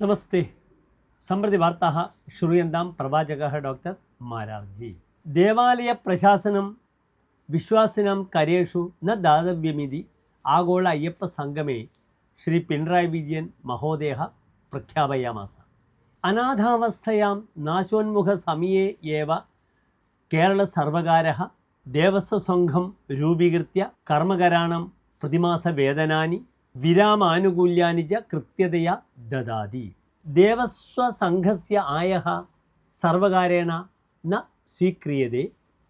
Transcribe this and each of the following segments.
നമസ്തേ. സമൃദ്ധി വാർത്താ ശ്രൂയന്താം പ്രവാചക ഡോക്ടർ മാരാർജി. ദേവാലയ പ്രശാസനം വിശ്വാസിനാം കരേഷു ന ദാതവ്യമിതി ആഗോള അയ്യപ്പ സംഗമേ ശ്രീ പിണറായി വിജയൻ മഹോദേഹ പ്രഖ്യാപയാമാസ. അനാഥാവസ്ഥയാം നാശോന്മുഖ സമയേ ഏവ കേരള സർവകാര ദേവസ്വസംഘം രൂപീകൃത്യ കർമ്മകരാണം പ്രതിമാസവേതനാനി വിരാമാനുകൂല്യാനി ച കൃത്യതയാ ദദാതി. ദേവസ്വസംഘസ്യ ആയ സർവകാരേണ ന സ്വീക്രിയതേ.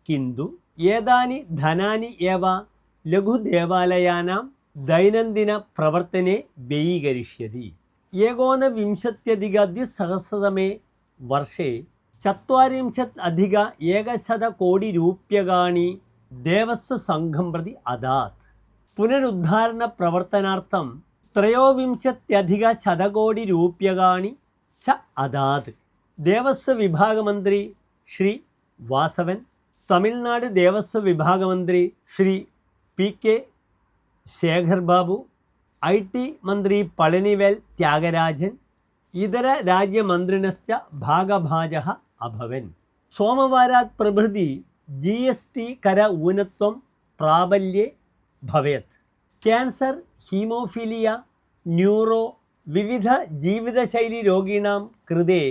കിന്തു ഏതാനി ധനാനി ഏവ ലഘുദേവാലയാനാം ദൈനംദിന പ്രവർത്തനെ വ്യയീകരിഷ്യതി. ഏകോനവിംശത്യധികദ്വിസഹസ്രതമേ വർഷേ ചത്വരിംശത് അധിക ഏകശതകോടിരൂപ്യകാണി ദേവസ്വസംഘം പ്രതി അദാത്. പുനരുദ്ധാരണ പ്രവർത്തനാർത്ഥം ത്രയോവിംശത്യധിക ശതകോടി രൂപ്യകാണി ച അതാത് ദേവസ്വ വിഭാഗമന്ത്രി ശ്രീ വാസവൻ തമിഴ്നാട് ദേവസ്വ വിഭാഗമന്ത്രി Shri P K Shekhar Babu I T മന്ത്രി പളനിവേൽ ത്യാഗരാജൻ ഇതര രാജ്യമന്ത്രിണശ്ച ഭാഗഭാജ അഭവൻ. സോമവാരാത് പ്രഭൃതി ജി എസ് ടി കര ഊനത്വം പ്രാബല്യേ ഭവേത്. ക്യാൻസർ ഹീമോഫീലിയ ന്യൂറോ വിവിധ ജീവിതശൈലി രോഗീണാം കൃതേ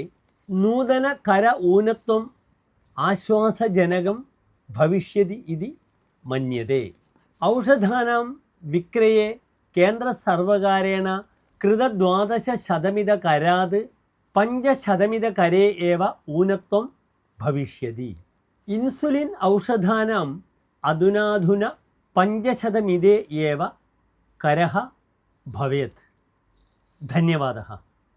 നൂതന കര ഊനത്വം ആശ്വാസജനകം ഭവിഷ്യതി ഇതി മന്യത. ഔഷധാനാം വിക്രയെ കേന്ദ്രസർവകാരേണ കൃതദ്വാദശതമിതകരാത് പഞ്ചശതമിതകരേ ഏവ ഊനത്വം ഭവിഷ്യതി. ഇൻസുലിൻ ഔഷധാനാം അധുനാധുന പഞ്ചശതമിതേ ഏവ കരഹ ഭവേത്. ധന്യവാദः.